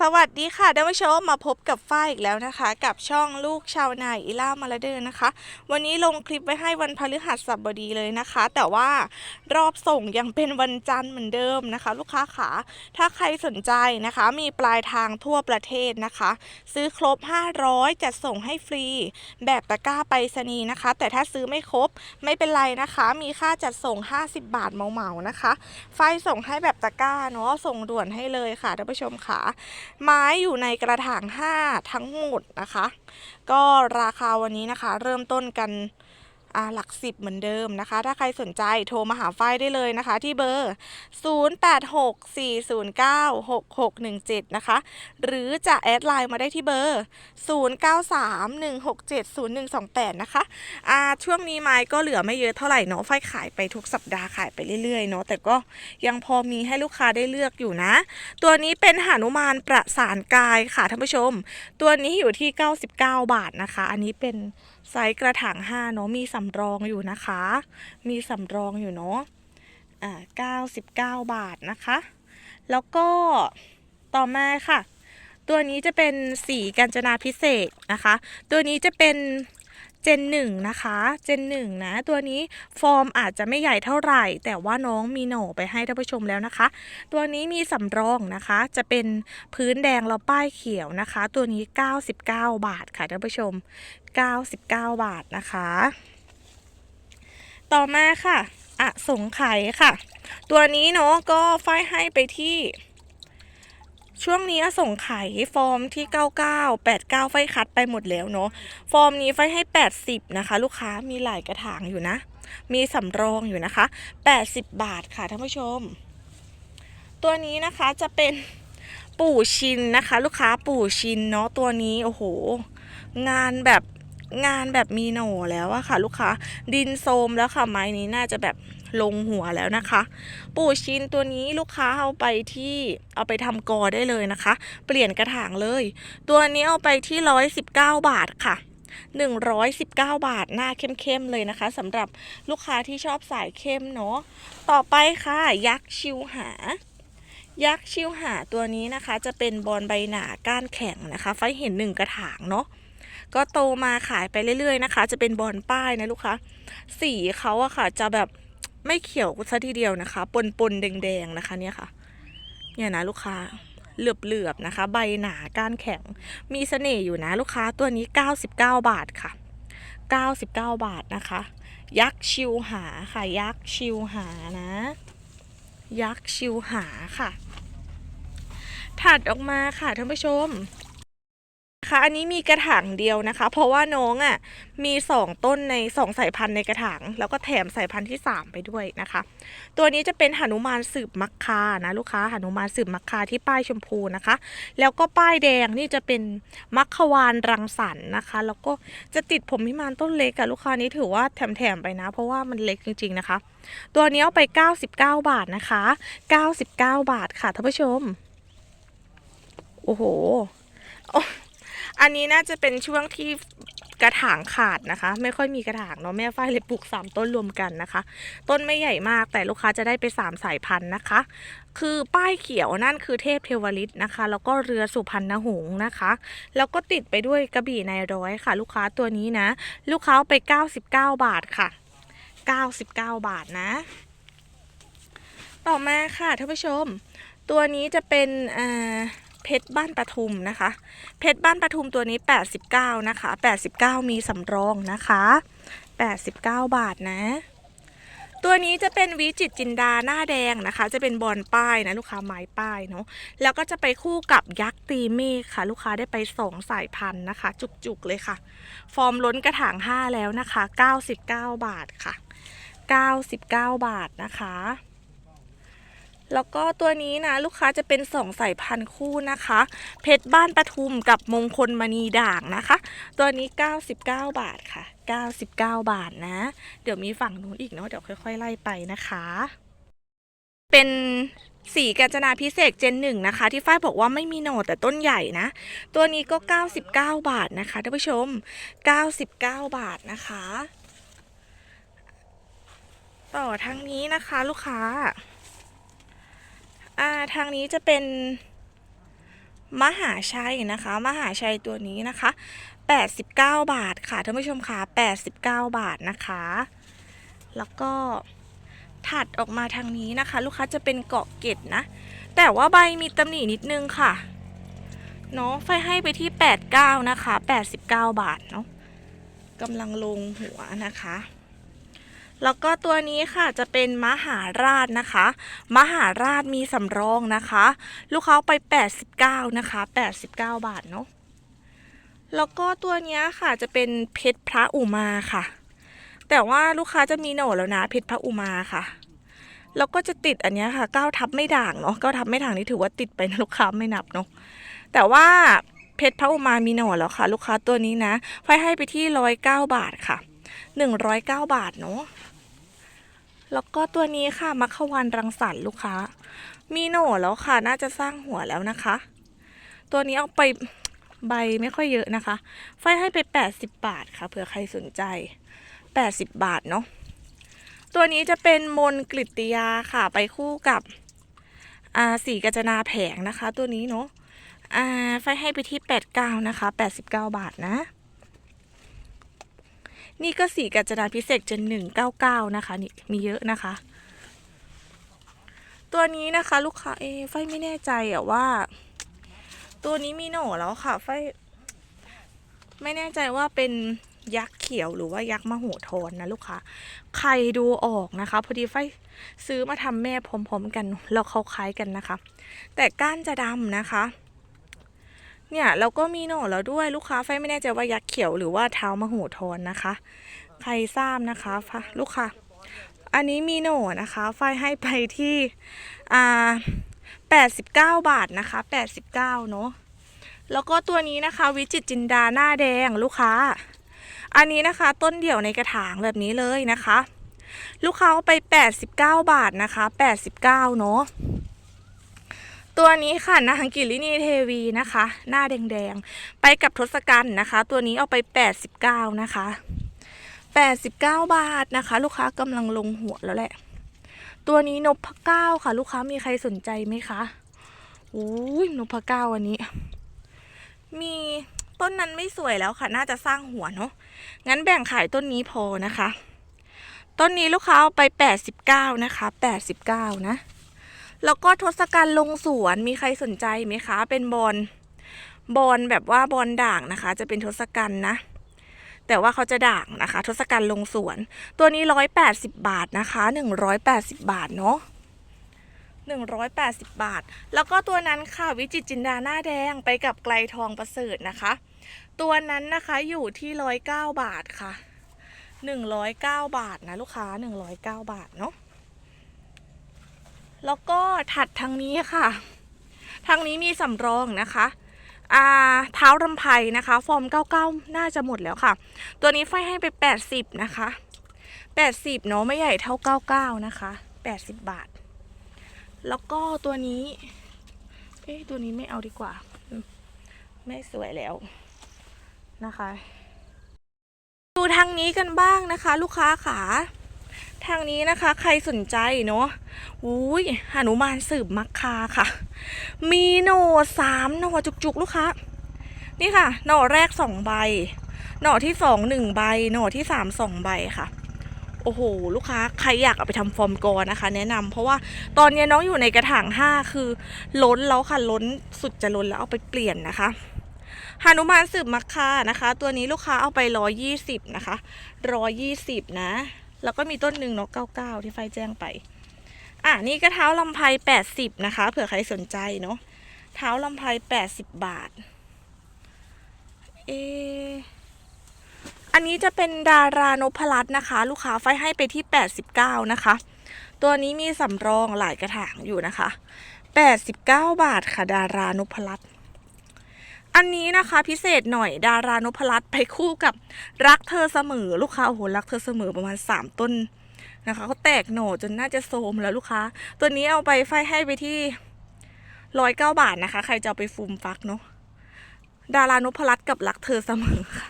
สวัสดีค่ะท่านผู้ชมมาพบกับฝ้ายอีกแล้วนะคะ กับช่องลูกชาวนายอิล่ามาลาเดอร์นะคะ วันนี้ลงคลิปไว้ให้วันพฤหัสบดีเลยนะคะ แต่ว่ารอบส่งยังเป็นวันจันทร์เหมือนเดิมนะคะ ลูกค้าขาถ้าใครสนใจนะคะ มีปลายทางทั่วประเทศนะคะ ซื้อครบ 500 จัดส่งให้ฟรี แบบตะกร้าไปรษณีย์นะคะ แต่ถ้าซื้อไม่ครบไม่เป็นไรนะคะ มีค่าจัดส่ง 50 บาทเหมาๆนะคะไฟส่งให้แบบตะกร้าเนาะส่งด่วนให้เลยค่ะท่านผู้ชมค่ะไม้อยู่ในกระถาง 5 ทั้งหมดนะคะ ก็ราคาวันนี้นะคะ เริ่มต้นกัน หลักสิบเหมือนเดิมนะคะ ถ้าใครสนใจโทรมาหาฝ้ายได้เลยนะคะ ที่เบอร์ 0864096617 นะคะ หรือจะแอดไลน์มาได้ที่เบอร์ 0931670128 นะคะอ่าช่วงนี้ไม้ก็เหลือไม่เยอะเท่าไหร่เนาะฝ้ายขายไปทุกสัปดาห์ขายไปเรื่อยๆเนาะแต่ก็ยังพอมีให้ลูกค้าได้เลือกอยู่นะ ตัวนี้เป็นหานุมานประสานกายค่ะท่านผู้ชม ตัวนี้อยู่ที่ 99 บาทนะคะ อันนี้เป็น ไซส์กระถาง5เนาะมีสำรองอยู่นะคะ มีสำรองอยู่เนาะอ่า99บาทนะคะ แล้วก็ต่อมาค่ะ ตัวนี้จะเป็นสีกัญจนาพิเศษนะคะ ตัวนี้จะเป็น เจนหนึ่งนะคะเจนหนึ่งนะตัวนี้ฟอร์มอาจจะไม่ใหญ่เท่าไหร่ แต่ว่าน้องมีโหน่ไปให้ท่านผู้ชมแล้วนะคะ ตัวนี้มีสำรองนะคะ จะเป็นพื้นแดงแล้วป้ายเขียวนะคะ ตัวนี้ 99 บาทค่ะท่านผู้ชม 99 บาทนะคะ ต่อมาค่ะอะสงไขยค่ะ ตัวนี้เนาะก็ฝ้ายให้ไปที่ ช่วงนี้อส่งไขยฟอร์มที่ 99 89 ไฟคัดไปหมดแล้วเนาะ ฟอร์มนี้ไฟให้ 80 นะคะ ลูกค้ามีหลายกระถางอยู่นะ มีสำรองอยู่นะคะ 80 บาทค่ะท่านผู้ชม ตัวนี้นะคะจะเป็นปู่ชินนะคะ ลูกค้าปู่ชินเนาะตัวนี้โอ้โห งานแบบงานแบบมีโหนแล้วอะค่ะ ลูกค้าดินโซมแล้วค่ะไม้นี้น่าจะแบบ ลงหัวแล้วนะคะ ปูชินตัวนี้ลูกค้าเอาไปที่เอาไปทำกอได้เลยนะคะ เปลี่ยนกระถางเลย ตัวนี้เอาไปที่119บาทค่ะ119 บาท หน้าเข้มๆเลยนะคะสำหรับลูกค้าที่ชอบสายเข้มเนาะต่อไปค่ะ ยักษ์ชิวหา ยักษ์ชิวหาตัวนี้นะคะ จะเป็นบอลใบหนาก้านแข็งนะคะ ไฟเห็นหนึ่งกระถางเนาะก็โตมาขายไปเรื่อยๆนะคะ จะเป็นบอลป้ายนะลูกค้าสีเขาอะค่ะ จะแบบ ไม่เขียวซะทีเดียวนะคะ ปนๆแดงๆนะคะเนี่ยค่ะ เนี่ยนะลูกค้าเหลือบๆนะคะ ใบหนาก้านแข็ง มีเสน่ห์อยู่นะลูกค้าตัวนี้ 99 บาทค่ะ 99 บาทนะคะ ยักษ์ชิวหาค่ะ ยักษ์ชิวหานะ ยักษ์ชิวหาค่ะ ถัดออกมาค่ะท่านผู้ชม ค่ะอันนี้มีกระถางเดียวนะคะ เพราะว่าน้องอะ่ะมีสองต้นในสองสายพันธุ์ในกระถาง แล้วก็แถมสายพันธุ์ที่สามไปด้วยนะคะ ตัวนี้จะเป็นหนุมานสืบมักคานะลูกค้าหนุมานสืบมักคาที่ป้ายชมพูนะคะ แล้วก็ป้ายแดงนี่จะเป็นมัคควานรังสรรค์นะคะ แล้วก็จะติดผมพิมานต้นเล็กอะลูกค้านี้ถือว่าแถมๆไปนะ เพราะว่ามันเล็กจริง ๆนะคะ ตัวนี้เอาไป 99 บาทนะคะ 99 บาทค่ะท่านผู้ชมโอ้โห อันนี้น่าจะเป็นช่วงที่กระถางขาดนะคะ ไม่ค่อยมีกระถางเนาะแม่ฝ้ายเลยปลูก 3 ต้นรวมกันนะคะ ต้นไม่ใหญ่มากแต่ลูกค้าจะได้ไป3สายพันธุ์นะคะ คือป้ายเขียวนั่นคือเทพเทวฤทธิ์นะคะ แล้วก็เรือสุพรรณหงส์นะคะ แล้วก็ติดไปด้วยกระบี่ในายร้อยค่ะ ลูกค้าตัวนี้นะ ลูกค้าเอาไป 99 บาทค่ะ 99 บาทนะ ต่อมาค่ะท่านผู้ชม ตัวนี้จะเป็นอ่า เพชรบ้านปทุมนะคะ เพชรบ้านปทุมตัวนี้ 89 นะคะ 89 มีสำรองนะคะ 89 บาทนะ ตัวนี้จะเป็นวิจิตจินดาหน้าแดงนะคะ จะเป็นบอลป้ายนะลูกค้าไม้ป้ายเนาะ แล้วก็จะไปคู่กับยักษ์ตีเมฆค่ะ ลูกค้าได้ไปสองสายพันธุ์นะคะ จุกๆเลยค่ะ ฟอร์มล้นกระถาง 5 แล้วนะคะ 99 บาทค่ะ 99 บาทนะคะ แล้วก็ตัวนี้นะลูกค้าจะเป็นสองสายพันธุ์คู่นะคะ เพชรบ้านปทุมกับมงคลมณีด่างนะคะ ตัวนี้ 99 บาทค่ะ 99 บาทนะ เดี๋ยวมีฝั่งนู้นอีกเนาะเดี๋ยวค่อยๆ ไล่ไปนะคะ เป็นสีกาญจนาพิเศษเจนหนึ่งนะคะ ที่ฝ้ายบอกว่าไม่มีโหนดแต่ต้นใหญ่นะ ตัวนี้ก็ 99 บาทนะคะท่านผู้ชม 99 บาทนะคะ ต่อทางนี้นะคะลูกค้า อ่าทางนี้จะเป็นมหาชัยนะคะ มหาชัยตัวนี้นะคะ 89 บาทค่ะท่านผู้ชมค่ะ89 บาทนะคะ แล้วก็ถัดออกมาทางนี้นะคะ ลูกค้าจะเป็นเกาะเกร็ดนะ แต่ว่าใบมีตำหนินิดนึงค่ะเนาะไฟให้ไปที่ 89 นะคะ 89 บาทเนาะกำลังลงหัวนะคะ แล้วก็ตัวนี้ค่ะจะเป็นมหาราชนะคะ มหาราชมีสำรองนะคะ ลูกค้าไป 89 นะคะ 89 บาทเนาะแล้วก็ตัวนี้ค่ะจะเป็นเพชรพระอุมาค่ะ แต่ว่าลูกค้าจะมีโหนดแล้วนะเพชรพระอุมาค่ะ แล้วก็จะติดอันนี้ค่ะเก้าทับไม่ด่างเนาะเก้าทับไม่ด่างนี่ถือว่าติดไปนะลูกค้าไม่นับเนาะแต่ว่าเพชรพระอุมามีโหนดแล้วค่ะ ลูกค้าตัวนี้นะไฟให้ไปที่ร้อยเก้าบาทค่ะ หนึ่งร้อยเก้าบาทเนาะแล้วก็ตัวนี้ค่ะมัคควันรังสรรค์ลูกค้า มีโหนดแล้วค่ะ น่าจะสร้างหัวแล้วนะคะ ตัวนี้เอาไปใบไม่ค่อยเยอะนะคะ ไฟให้ไป 80 บาทค่ะเผื่อใครสนใจ 80 บาทเนาะตัวนี้จะเป็นมนกฤตยาค่ะ ไปคู่กับอ่าสีกัจนาแผงนะคะ ตัวนี้เนาะอ่าไฟให้ไปที่ 89 นะคะ 89 บาทนะ นี่ก็สีกัญจนาพิเศษจะ199นะคะนี่มีเยอะนะคะ ตัวนี้นะคะลูกค้าเอะไฟไม่แน่ใจอะว่า ตัวนี้มีโหน่แล้วค่ะไฟไม่แน่ใจว่าเป็นยักษ์เขียวหรือว่ายักษ์มโหธรนะลูกค้า ใครดูออกนะคะ พอดีไฟซื้อมาทำแม่พร้อมๆกันแล้วเขาคล้ายกันนะคะ แต่ก้านจะดำนะคะ เนี่ยเราก็มีโหน่แล้วด้วยลูกค้าไฟไม่แน่ใจว่ายักษ์เขียวหรือว่าเท้ามโหธรนะคะ ใครทราบนะคะฟะลูกค้าอันนี้มีโหน่นะคะ ไฟให้ไปที่อ่า89 บาทนะคะ 89 เนอะแล้วก็ตัวนี้นะคะ วิจิตจินดาหน้าแดงลูกค้า อันนี้นะคะต้นเดี่ยวในกระถางแบบนี้เลยนะคะ ลูกค้าไป 89 บาทนะคะ 89 เนอะ ตัวนี้ค่ะนางกิรินีเทวีนะคะ หน้าแดงๆ ไปกับทศกัณฐ์นะคะ ตัวนี้เอาไป 89 นะคะ 89 บาทนะคะ ลูกค้ากำลังลงหัวแล้วแหละ ตัวนี้นพเก้าค่ะ ลูกค้ามีใครสนใจไหมคะอุ้ยนพเก้าอันนี้ มีต้นนั้นไม่สวยแล้วค่ะ น่าจะสร้างหัวเนาะงั้นแบ่งขายต้นนี้พอนะคะ ต้นนี้ลูกค้าเอาไป 89 นะคะ 89 นะ แล้วก็ทศกัณฐ์ลงสวนมีใครสนใจไหมคะ เป็นบอลบอลแบบว่าบอลด่างนะคะ จะเป็นทศกัณฐ์นะแต่ว่าเขาจะด่างนะคะ ทศกัณฐ์ลงสวน ตัวนี้180บาทนะคะ180บาทเนาะ180บาท แล้วก็ตัวนั้นค่ะวิจิตจินดาหน้าแดงไปกับไกลทองประเสริฐนะคะ ตัวนั้นนะคะอยู่ที่109บาทค่ะ109บาทนะลูกค้า109บาทเนาะ แล้วก็ถัดทางนี้ค่ะ ทางนี้มีสำรองนะคะอาเท้ารำไพนะคะ ฟอร์ม 99 น่าจะหมดแล้วค่ะ ตัวนี้ไฟให้ไป 80 นะคะ 80 เนาะไม่ใหญ่เท่า 99 นะคะ 80 บาท แล้วก็ตัวนี้ เอ๊ะตัวนี้ไม่เอาดีกว่า ไม่สวยแล้วนะคะ ดูทางนี้กันบ้างนะคะ ลูกค้าขา ทางนี้นะคะ ใครสนใจเนาะอุ้ยหนุมานสืบมักคาค่ะ มีโหน่สามหน่อจุกๆ ลูกค้า นี่ค่ะหน่อแรกสองใบหน่อที่สองหนึ่งใบหน่อที่สามสองใบค่ะ โอ้โห ลูกค้า ใครอยากเอาไปทำฟอร์มกอนะคะ แนะนำเพราะว่าตอนนี้น้องอยู่ในกระถางห้าคือล้นแล้วค่ะ ล้นสุดจะล้นแล้วเอาไปเปลี่ยนนะคะหานุมานสืบมักคานะคะ ตัวนี้ลูกค้าเอาไปร้อยี่สิบนะคะร้อยี่สิบนะ แล้วก็มีต้นหนึ่งเนาะเก้าเก้าที่ไฟแจ้งไป อะนี่ก็เท้าลำไพแปดสิบนะคะ เผื่อใครสนใจเนาะเท้าลำไพแปดสิบบาท เออันนี้จะเป็นดารานพรัตน์นะคะ ลูกค้าไฟให้ไปที่ 89 นะคะ ตัวนี้มีสำรองหลายกระถางอยู่นะคะ 89 บาทค่ะดารานพรัตน์ อันนี้นะคะพิเศษหน่อยดารานพรัตน์ไปคู่กับรักเธอเสมอลูกค้าโอ้โหรักเธอเสมอประมาณ 3 ต้นนะคะเขาแตกหน่อจนน่าจะโทรมแล้วลูกค้า ตัวนี้เอาไปไฟให้ไปที่ร้อยเก้าบาทนะคะ ใครจะเอาไปฟูมฟักเนาะดารานพรัตน์กับรักเธอเสมอค่ะ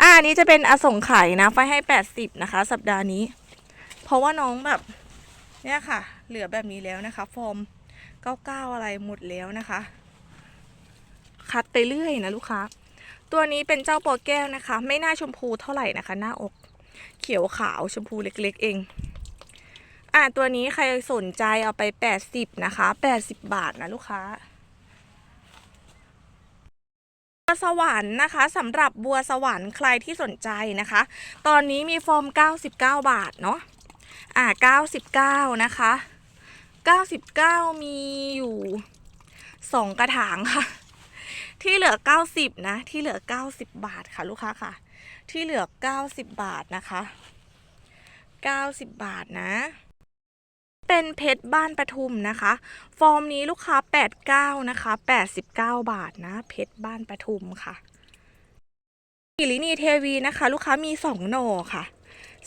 อ่าอันนี้จะเป็นอสงไขยนะไฟให้แปดสิบนะคะ สัปดาห์นี้ เพราะว่าน้องแบบเนี่ยค่ะ เหลือแบบนี้แล้วนะคะ ฟอร์มเก้าเก้าอะไรหมดแล้วนะคะ คัดไปเรื่อยนะลูกค้า ตัวนี้เป็นเจ้าปอแก้วนะคะ ไม่น่าชมพูเท่าไหร่นะคะ หน้าอก เขียวขาวชมพูเล็กๆเอง อ่าตัวนี้ใครสนใจเอาไป 80 นะคะ 80 บาทนะลูกค้าบัวสวรรค์นะคะสำหรับบัวสวรรค์ใครที่สนใจนะคะ ตอนนี้มีฟอร์ม 99 บาทเนาะอ่า99 นะคะ 99 มีอยู่ 2 กระถางค่ะ ที่เหลือ 90 นะ ที่เหลือ 90 บาทค่ะ ลูกค้าค่ะ ที่เหลือ 90 บาทนะคะ 90 บาทนะ เป็นเพชรบ้านปทุมนะคะ ฟอร์มนี้ลูกค้า 89 นะคะ 89 บาทนะ เพชรบ้านปทุมค่ะกิรินีเทวีนะคะ ลูกค้ามี2หน่อค่ะ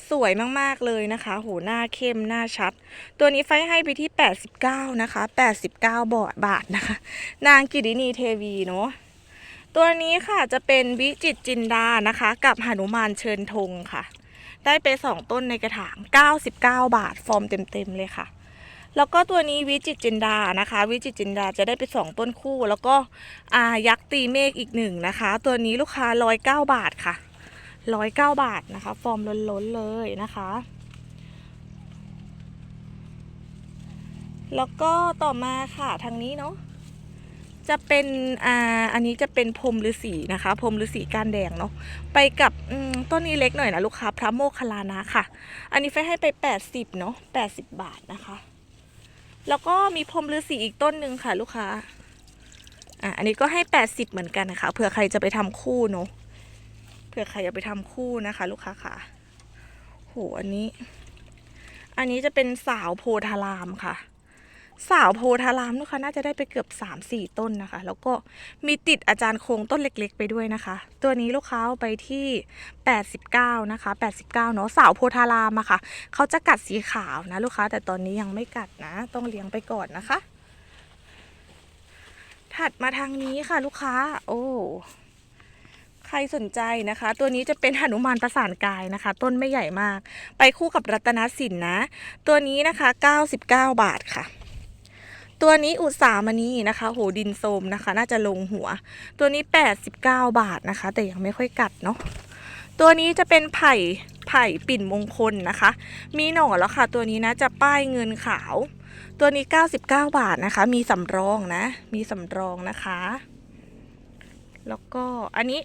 สวยมาก ๆ เลยนะคะโหหน้าเข้มหน้าชัด ตัวนี้ไฟให้ไปที่ 89 นะคะ 89 บาทบาทนะคะ นางกิรินีเทวีเนาะ ตัวนี้ค่ะจะเป็นวิจิตจินดานะคะ กับหนุมานเชิญธงค่ะ ได้ไป2ต้นในกระถาง 99 บาท ฟอร์มเต็มๆเลยค่ะ แล้วก็ตัวนี้วิจิตจินดานะคะ วิจิตจินดาจะได้ไป2ต้นคู่ แล้วก็อายักษ์ตีเมฆอีกหนึ่งนะคะ ตัวนี้ลูกค้า 109 บาทค่ะ 109 บาทนะคะ ฟอร์มล้นๆเลยนะคะแล้วก็ต่อมาค่ะทางนี้เนาะ จะเป็นอ่าอันนี้จะเป็นพรมฤาษีนะคะ พรมฤาษีก้านแดงเนาะไปกับต้นนี้เล็กหน่อยนะลูกค้าพระโมคคัลลานะค่ะ อันนี้ไฟให้ไป 80เนาะ80 บาทนะคะ แล้วก็มีพรมฤาษีอีกต้นหนึ่งค่ะ ลูกค้าอะอันนี้ก็ให้ 80 เหมือนกันนะคะเผื่อใครจะไปทำคู่เนาะเผื่อใครจะไปทำคู่นะคะ ลูกค้าค่ะโหอันนี้ อันนี้จะเป็นสาวโพธารามค่ะ สาวโพธารามลูกค้าน่าจะได้ไปเกือบ 3-4 ต้นนะคะ แล้วก็มีติดอาจารย์โคงต้นเล็กๆ ไปด้วยนะคะ ตัวนี้ลูกค้าไปที่ 89 นะคะ 89 เนาะสาวโพธารามอะค่ะเขาจะกัดสีขาวนะลูกค้า แต่ตอนนี้ยังไม่กัดนะ ต้องเลี้ยงไปก่อนนะคะ ถัดมาทางนี้ค่ะลูกค้า โอ้ใครสนใจนะคะ ตัวนี้จะเป็นหนุมานประสานกายนะคะ ต้นไม่ใหญ่มาก ไปคู่กับรัตนสินนะ ตัวนี้นะคะ 99 บาทค่ะ ตัวนี้อุตสามณีนะคะโหดินโทรมนะคะ น่าจะลงหัว ตัวนี้ 89 บาทนะคะ แต่ยังไม่ค่อยกัดเนาะตัวนี้จะเป็นไผ่ไผ่ปิ่นมงคลนะคะ มีหน่อแล้วค่ะ ตัวนี้นะจะป้ายเงินขาว ตัวนี้ 99 บาทนะคะ มีสำรองนะ มีสำรองนะคะ แล้วก็อันนี้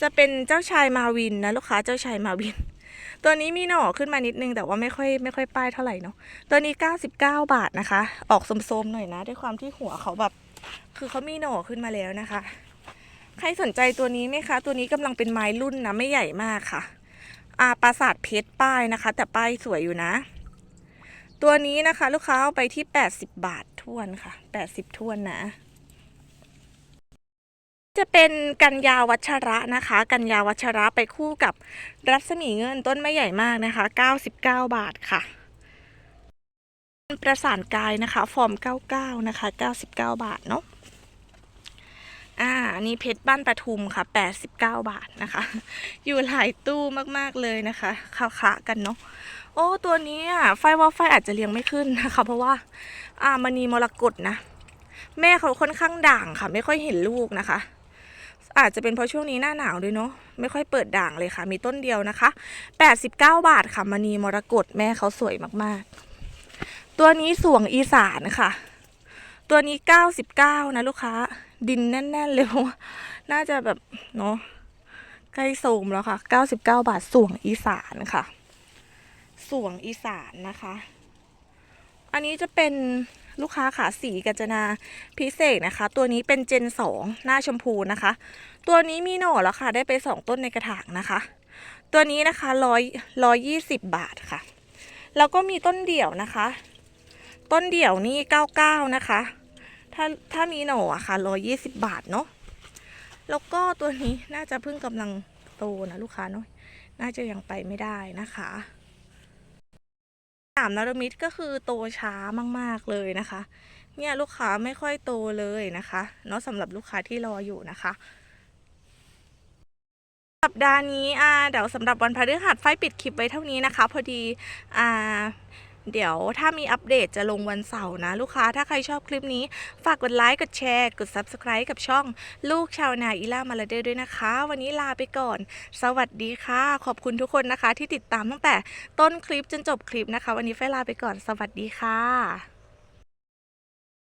จะเป็นเจ้าชายมาวินนะลูกค้าเจ้าชายมาวิน ตัวนี้มีหน่อขึ้นมานิดนึงแต่ว่าไม่ค่อยไม่ค่อยป้ายเท่าไหร่เนาะตัวนี้ 99 บาทนะคะ ออกสมๆหน่อยนะ ด้วยความที่หัวเขาแบบ คือเขามีหน่อขึ้นมาแล้วนะคะ ใครสนใจตัวนี้ไหมคะ ตัวนี้กำลังเป็นไม้รุ่นนะไม่ใหญ่มากค่ะอาปราสาทเพชรป้ายนะคะ แต่ป้ายสวยอยู่นะ ตัวนี้นะคะ ลูกค้าเอาไปที่ 80 บาททวนค่ะ 80ทวนนะ จะเป็นกัญญาวัชระนะคะ กัญญาวัชระไปคู่กับรัศมีเงินต้นไม่ใหญ่มากนะคะ 99 บาทค่ะ ประสานกายนะคะ ฟอร์ม 99 นะคะ 99 บาทเนาะอ่าอันนี้เพชรบ้านปทุมค่ะ 89 บาทนะคะ อยู่หลายตู้มากๆเลยนะคะค้าๆกันเนาะ โอ้ ตัวนี้อะ ไฟว่าไฟอาจจะเลี้ยงไม่ขึ้นนะคะ เพราะว่า อ่ามณีมรกตนะ แม่เขาค่อนข้างด่างค่ะ ไม่ค่อยเห็นลูกนะคะ อาจจะเป็นเพราะช่วงนี้หน้าหนาวด้วยเนาะไม่ค่อยเปิดด่างเลยค่ะ มีต้นเดียวนะคะ 89 บาทค่ะมณีมรกตแม่เขาสวยมากๆ ตัวนี้สวงอีสานค่ะ ตัวนี้ 99 นะลูกค้า ดินแน่น ๆ เลยว่าน่าจะแบบเนาะใกล้โสมแล้วค่ะ 99 บาทสวงอีสานค่ะ สวงอีสานนะคะ อันนี้จะเป็น ลูกค้าขาสีกัญจนาพิเศษนะคะ ตัวนี้เป็นเจน 2 หน้าชมพูนะคะ ตัวนี้มีหน่อแล้วค่ะ ได้ไป 2 ต้นในกระถางนะคะ ตัวนี้นะคะร้อยร้อยยี่สิบบาทค่ะ แล้วก็มีต้นเดี่ยวนะคะ ต้นเดี่ยวนี่เก้าเก้านะคะ ถ้าถ้ามีหน่ออะค่ะร้อยยี่สิบบาทเนาะ แล้วก็ตัวนี้น่าจะเพิ่งกำลังโตนะลูกค้าเนาะ น่าจะยังไปไม่ได้นะคะ สามนารมิตก็คือโตช้ามาก ๆ เลยนะคะ เนี่ยลูกค้าไม่ค่อยโตเลยนะคะเนาะสำหรับลูกค้าที่รออยู่นะคะสัปดาห์นี้อ่าเดี๋ยวสำหรับวันพฤหัสไฟปิดคลิปไว้เท่านี้นะคะ พอดีอ่า เดี๋ยวถ้ามีอัปเดตจะลงวันเสาร์นะ ลูกค้าถ้าใครชอบคลิปนี้ ฝากกดไลค์กดแชร์ กด Subscribe กับช่องลูกชาวนาอีล่ามาลาเดด้วยนะคะ วันนี้ลาไปก่อน สวัสดีค่ะ ขอบคุณทุกคนนะคะ ที่ติดตามตั้งแต่ต้นคลิปจนจบคลิปนะคะ วันนี้ไฟลาไปก่อนสวัสดีค่ะ